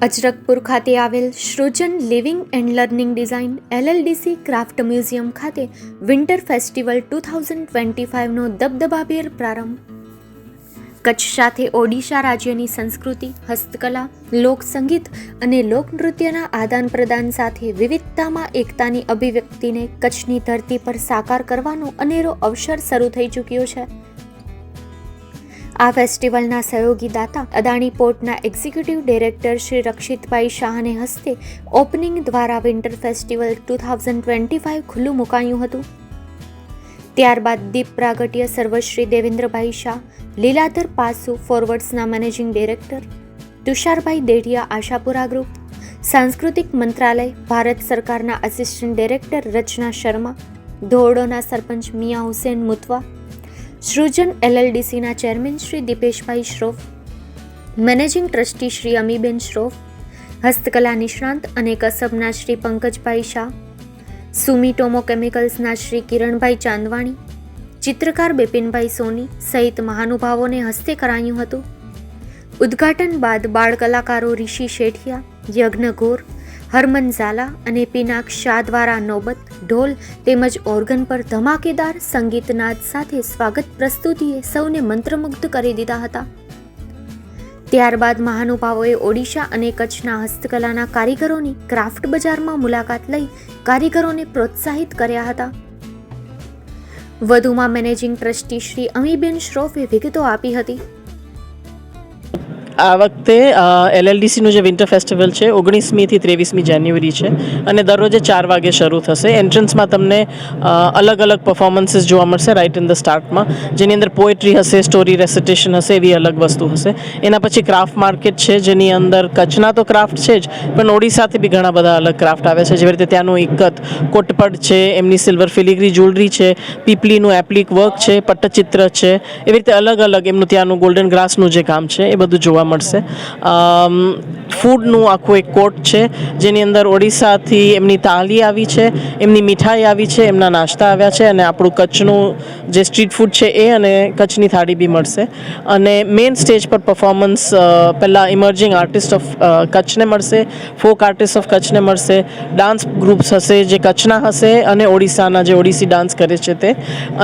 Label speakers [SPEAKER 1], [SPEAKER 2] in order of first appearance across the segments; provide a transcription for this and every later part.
[SPEAKER 1] અજરકપુર ખાતે આવેલ Srujan living and learning design LLDC craft museum ખાતે winter festival two thousand twenty ફાઇવનો દબદબાભેર પ્રારંભ. કચ્છ સાથે ઓડિશા રાજ્યની સંસ્કૃતિ, હસ્તકલા, લોકસંગીત અને લોકનૃત્યના આદાન પ્રદાન સાથે વિવિધતામાં એકતાની અભિવ્યક્તિને કચ્છની ધરતી પર સાકાર કરવાનો અનેરો અવસર શરૂ થઈ ચૂક્યો છે. આ ફેસ્ટિવલના સહયોગી દાતા અદાણી પોર્ટના એક્ઝિક્યુટિવ ડિરેક્ટર શ્રી રક્ષિતભાઈ શાહને હસ્તે ઓપનિંગ દ્વારા winter festival two thousand twenty five ખુલ્લું મુકાયું હતું. ત્યારબાદ દીપ પ્રાગટ્ય સર્વશ્રી Devendrabhai Shah, Liladhar Pasu ફોરવર્ડ્સના managing director, Tusharbhai Dedhia Ashapura group સાંસ્કૃતિક મંત્રાલય, ભારત સરકારના આસિસ્ટન્ટ ડિરેક્ટર રચના શર્મા, ધોરડોના sarpanch Miya Hussain Mutva Srujan એલએલડીસીના chairman Shri Dipeshbhai Shroff, managing trustee Shri Amiben Shroff, હસ્તકલા નિષ્ણાંત અને કસબના શ્રી પંકજભાઈ શાહ સુમિટોમો કેમિકલ્સના શ્રી કિરણભાઈ ચાંદવાણી, ચિત્રકાર બિપિનભાઈ સોની સહિત મહાનુભાવોને હસ્તે કરાયું હતું. ઉદ્ઘાટન બાદ બાળ કલાકારો ઋષિ શેઠિયા, યજ્ઞ ઘોર હરમન ઝાલા અને પિનાક શાહ દ્વારા નોબત, ઢોલ તેમજ ઓર્ગન પર ધમાકેદાર સંગીતનાદ સાથે સ્વાગત પ્રસ્તુતિએ સૌને મંત્રમુગ્ધ કરી દીધા હતા. ત્યારબાદ મહાનુભાવોએ ઓડિશા અને કચ્છના હસ્તકલાના કારીગરોની ક્રાફ્ટ બજારમાં મુલાકાત લઈ કારીગરોને પ્રોત્સાહિત કર્યા હતા. વધુમાં મેનેજિંગ ટ્રસ્ટી શ્રી અમીબેન શ્રોફે વિગતો આપી હતી.
[SPEAKER 2] આ વખતે એલએલડીસીનું જે વિન્ટર ફેસ્ટિવલ છે ઓગણીસમીથી ત્રેવીસમી જાન્યુઆરી છે અને દરરોજે ચાર વાગે શરૂ થશે. એન્ટ્રન્સમાં તમને અલગ અલગ પર્ફોમન્સીસ જોવા મળશે રાઇટ ઇન ધ સ્ટાર્ટમાં જેની અંદર પોએટ્રી હશે સ્ટોરી રેસિટેશન હશે, એવી અલગ વસ્તુ હશે. એના પછી ક્રાફ્ટ માર્કેટ છે, જેની અંદર કચ્છના તો ક્રાફ્ટ છે જ, પણ ઓડિશાથી બી ઘણા બધા અલગ ક્રાફ્ટ આવે છે. જેવી રીતે ત્યાંનું ઇક્કત, કોટપડ છે, એમની સિલ્વર ફિલિગ્રી જ્વેલરી છે, પીપલીનું એપ્લિક વર્ક છે, પટ્ટચિત્ર છે, એવી રીતે અલગ અલગ એમનું ત્યાંનું ગોલ્ડન ગ્રાસનું જે કામ છે, એ બધું જોવા મળશે. ફૂડનું આખું એક કોર્ટ છે, જેની અંદર ઓડિશાથી એમની તાલી આવી છે, એમની મીઠાઈ આવી છે, એમના નાસ્તા આવ્યા છે અને આપણું કચ્છનું જે સ્ટ્રીટ ફૂડ છે એ અને કચ્છની થાળી બી મળશે. અને મેઇન સ્ટેજ પર પરફોર્મન્સ પહેલાં ઇમર્જિંગ આર્ટિસ્ટ ઓફ કચ્છને મળશે ફોક આર્ટિસ્ટ ઓફ કચ્છને મળશે ડાન્સ ગ્રુપ્સ હશે જે કચ્છના હશે અને ઓડિશાના જે ઓડિસી ડાન્સ કરે છે તે.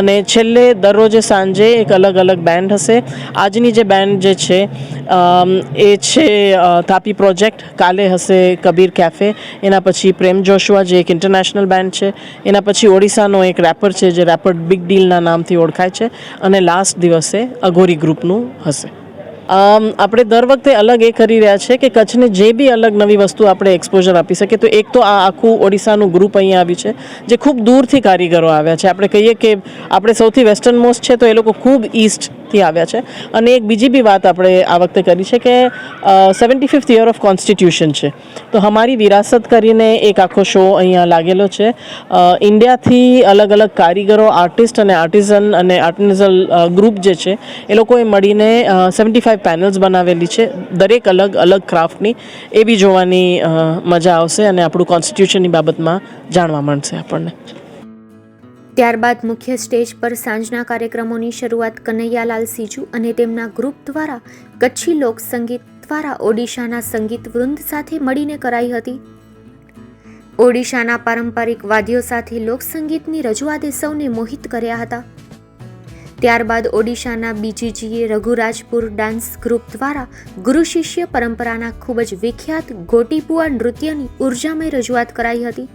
[SPEAKER 2] અને છેલ્લે દરરોજે સાંજે એક અલગ અલગ બેન્ડ હશે. આજની જે બેન્ડ જે છે એ છે તાપી પ્રોજેક્ટ, કાલે હશે કબીર કેફે. એના પછી પ્રેમ જોશુઆ જે એક ઇન્ટરનેશનલ બેન્ડ છે. એના પછી ઓડિશાનો એક રેપર છે, જે રેપર બિગ ડીલના નામથી ઓળખાય છે. અને લાસ્ટ દિવસે અઘોરી ગ્રુપનું હશે. આપણે દર વખતે અલગ એ કરી રહ્યા છે કે કચ્છને જે બી અલગ નવી વસ્તુ આપણે એક્સપોઝર આપી શકીએ, તો એક તો આ આખું ઓડિશાનું ગ્રુપ અહીંયા આવ્યું છે, જે ખૂબ દૂરથી કારીગરો આવ્યા છે. આપણે કહીએ કે આપણે સૌથી વેસ્ટર્ન મોસ્ટ છે, તો એ લોકો ખૂબ ઈસ્ટથી આવ્યા છે. અને એક બીજી બી વાત આપણે આ વખતે કરી છે કે seventy fifth year of constitution છે. તો અમારી વિરાસત કરીને એક આખો શો અહીંયા લાગેલો છે. ઇન્ડિયાથી અલગ અલગ કારીગરો આર્ટિસ્ટ અને આર્ટિઝન અને આર્ટિઝલ ગ્રુપ જે છે, એ લોકોએ મળીને સેવન્ટી ફાઇવ પેનલ્સ બનાવેલી છે. દરેક અલગ અલગ ક્રાફ્ટની એ બી જોવાની મજા આવશે અને આપણું કોન્સ્ટિટ્યુશનની બાબતમાં જાણવા મળશે આપણને.
[SPEAKER 1] ત્યારબાદ મુખ્ય સ્ટેજ પર સાંજના કાર્યક્રમોની શરૂઆત કનૈયાલાલ સીજુ અને તેમના ગ્રુપ દ્વારા કચ્છી લોકસંગીત દ્વારા ઓડિશાના સંગીત વૃંદ સાથે મળીને કરાઈ હતી. ઓડિશાના પારંપરિક વાદ્યો સાથે લોકસંગીતની રજૂઆતે સૌને મોહિત કર્યા હતા. ત્યારબાદ ઓડિશાના બીજીજીએ રઘુરાજપુર ડાન્સ ગ્રુપ દ્વારા ગુરુ શિષ્ય પરંપરાના ખૂબ જ વિખ્યાત ગોટીપુઆ નૃત્યની ઉર્જામય રજૂઆત કરાઈ હતી.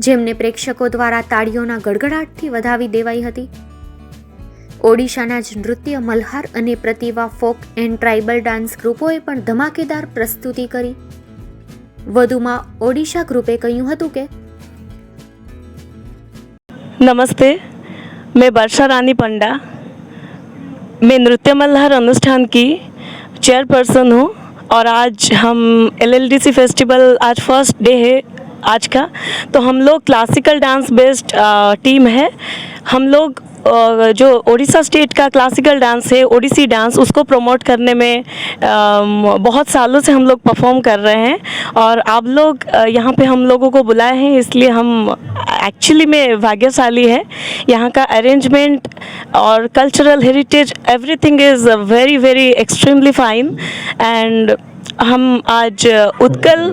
[SPEAKER 1] જેમને પ્રેક્ષકો દ્વારા તાળીઓના ગડગડાટથી વધાવી દેવાઈ હતી ઓડિશાના જ નૃત્ય મલ્હાર અને Pratibha folk and tribal dance ગ્રુપોએ પણ ધમાકેદાર પ્રસ્તુતિ કરી વધુમાં ઓડિશા ગ્રુપે કહ્યું હતું કે
[SPEAKER 3] नमस्ते मैं वर्षा रानी पंडा मैं नृत्य मल्हार अनुष्ठान की चेयरपर्सन हूँ और आज हम एलएलडीसी फेस्टिवल आज फर्स्ट डे है आज का। तो हम लोग क्लासिकल डांस बेस्ड टीम है। हम लोग जो उड़ीसा स्टेट का क्लासिकल डांस है, ओडिसी डांस उसको प्रमोट करने में बहुत सालों से हम लोग परफॉर्म कर रहे हैं। और आप लोग यहाँ पे हम लोगों को बुलाए हैं, इसलिए हम एक्चुअली में भाग्यशाली है। यहाँ का अरेंजमेंट और cultural heritage everything is very very extremely fine and हम आज उत्कल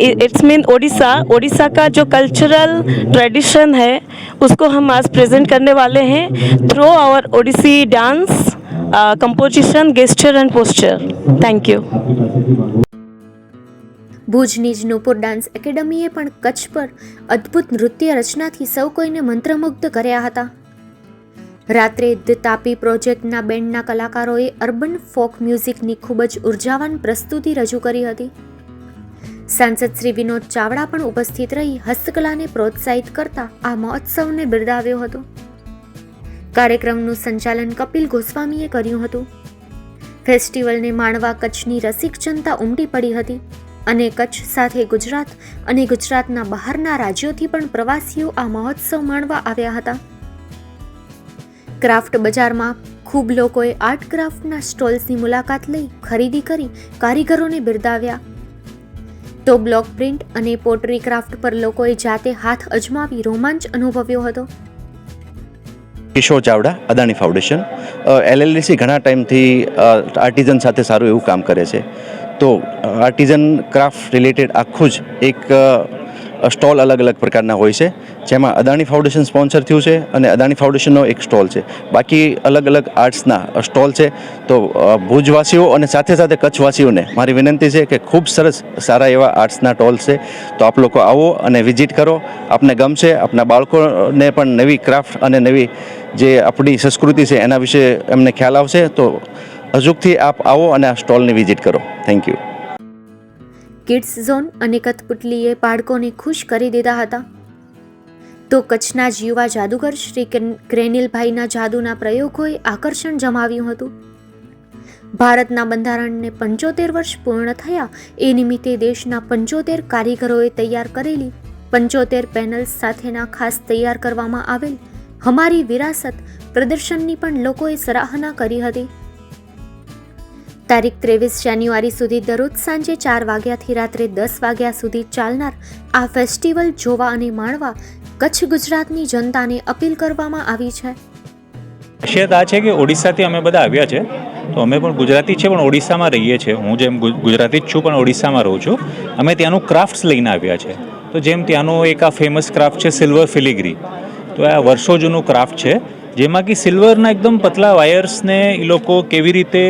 [SPEAKER 3] इट्स मीन ओडिशा ओडिशा का जो कल्चरल ट्रेडिशन है उसको हम आज प्रेजेंट करने वाले हैं through our Odissi dance composition gesture and posture thank you
[SPEAKER 1] ભુજની જ નૂપુર ડાન્સ એકેડમીએ પણ કચ્છ પર અદ્ભુત નૃત્ય રચનાથી સૌ કોઈને મંત્રમુગ્ધ કર્યા હતા રાત્રે ધ તાપી પ્રોજેક્ટના બેન્ડના કલાકારોએ અર્બન ફોક મ્યુઝિકની ખૂબ જ ઉર્જાવાન પ્રસ્તુતિ રજૂ કરી હતી સાંસદ શ્રી વિનોદ ચાવડા પણ ઉપસ્થિત રહી હસ્તકલાને પ્રોત્સાહિત કરતા આ મહોત્સવને બિરદાવ્યો હતો. કાર્યક્રમનું સંચાલન કપિલ ગોસ્વામીએ કર્યું હતું. ફેસ્ટિવલને માણવા કચ્છની રસિક જનતા ઉમટી પડી હતી અને કચ્છ સાથે ગુજરાત અને ગુજરાતના બહારના રાજ્યોથી પણ પ્રવાસીઓ આ મહોત્સવ માણવા આવ્યા હતા. ક્રાફ્ટ બજારમાં ખૂબ લોકોએ આર્ટ ક્રાફ્ટના સ્ટોલ્સની મુલાકાત લઈ ખરીદી કરી કારીગરોને બિરદાવ્યા. તો બ્લોક પ્રિન્ટ અને પોટરી ક્રાફ્ટ પર લોકોએ જાતે હાથ અજમાવી રોમાંચ અનુભવ્યો હતો.
[SPEAKER 4] કિશોર ચાવડા, અદાણી ફાઉન્ડેશન. એલએલડીસી ઘણા ટાઈમથી આર્ટિઝન સાથે સારું એવું કામ કરે છે. તો, આર્ટિઝન ક્રાફ્ટ રિલેટેડ આખું જ એક સ્ટોલ અલગ અલગ પ્રકારના હોય છે. જેમાં અદાણી ફાઉન્ડેશન સ્પોન્સર થયું છે અને અદાણી ફાઉન્ડેશનનો એક સ્ટોલ છે. બાકી અલગ અલગ આર્ટ્સના સ્ટોલ છે. તો ભુજવાસીઓ અને સાથે સાથે કચ્છવાસીઓને મારી વિનંતી છે કે ખૂબ સરસ સારા એવા આર્ટ્સના સ્ટોલ છે. તો આપ લોકો આવો અને વિઝિટ કરો. આપને ગમશે. આપના બાળકોને પણ નવી ક્રાફ્ટ અને નવી જે આપણી સંસ્કૃતિ છે એના વિશે એમને ખ્યાલ આવશે. તો, હજુકથી આપ આવો અને આ સ્ટોલની વિઝિટ કરો. Thank you.
[SPEAKER 1] કિડ્સ ઝોન અને કથપુટલીએ બાળકોને ખુશ કરી દીધા હતા. તો કચ્છના જ યુવા જાદુગર શ્રી ક્રેનિલભાઈના જાદુના પ્રયોગોએ આકર્ષણ જમાવ્યું હતું. ભારતના બંધારણને પંચોતેર વર્ષ પૂર્ણ થયા, એ નિમિત્તે દેશના પંચોતેર કારીગરોએ તૈયાર કરેલી પંચોતેર પેનલ્સ સાથેના ખાસ તૈયાર કરવામાં આવેલ હમારી વિરાસત પ્રદર્શનની પણ લોકોએ સરાહના કરી હતી. તારીખ ત્રેવીસ જાન્યુઆરી સુધી દરરોજ સાંજે ચાર વાગ્યાથી રાત્રે દસ વાગ્યા સુધી ચાલનાર આ ફેસ્ટિવલ જોવા અને માણવા કચ્છ ગુજરાતની જનતાને અપીલ કરવામાં આવી છે.
[SPEAKER 5] ખાસિયત આ છે કે ઓડિશાથી અમે બધા આવ્યા છે. તો અમે પણ ગુજરાતી છે, પણ ઓડિશામાં રહીએ છીએ. હું જેમ ગુજરાતી જ છું, પણ ઓડિશામાં રહું છું. અમે ત્યાંનું ક્રાફ્ટ્સ લઈને આવ્યા છે. તો જેમ ત્યાંનું એક આ ફેમસ ક્રાફ્ટ છે સિલ્વર ફિલિગ્રી તો આ વર્ષો જૂનું ક્રાફ્ટ છે, જેમાં કે સિલ્વરના એકદમ પતલા વાયર્સને એ લોકો કેવી રીતે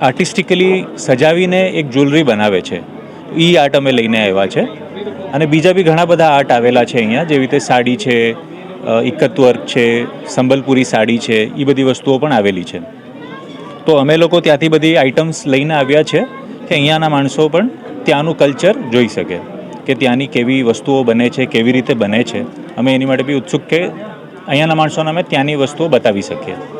[SPEAKER 5] આર્ટિસ્ટિકલી સજાવીને એક જ્વેલરી બનાવે છે. એ આર્ટ અમે લઈને આવ્યા છે. અને બીજા બી ઘણા બધા આર્ટ આવેલા છે અહીંયા, જેવી રીતે સાડી છે વર્ક છે, સંબલપુરી સાડી છે એ બધી વસ્તુઓ પણ આવેલી છે. તો અમે લોકો ત્યાંથી બધી આઇટમ્સ લઈને આવ્યા છે કે અહીંયાના માણસો પણ ત્યાંનું કલ્ચર જોઈ શકે કે ત્યાંની કેવી વસ્તુઓ બને છે, કેવી રીતે બને છે. અમે એની માટે બી ઉત્સુક કે અહીંયાના માણસોને અમે ત્યાંની વસ્તુઓ બતાવી શકીએ.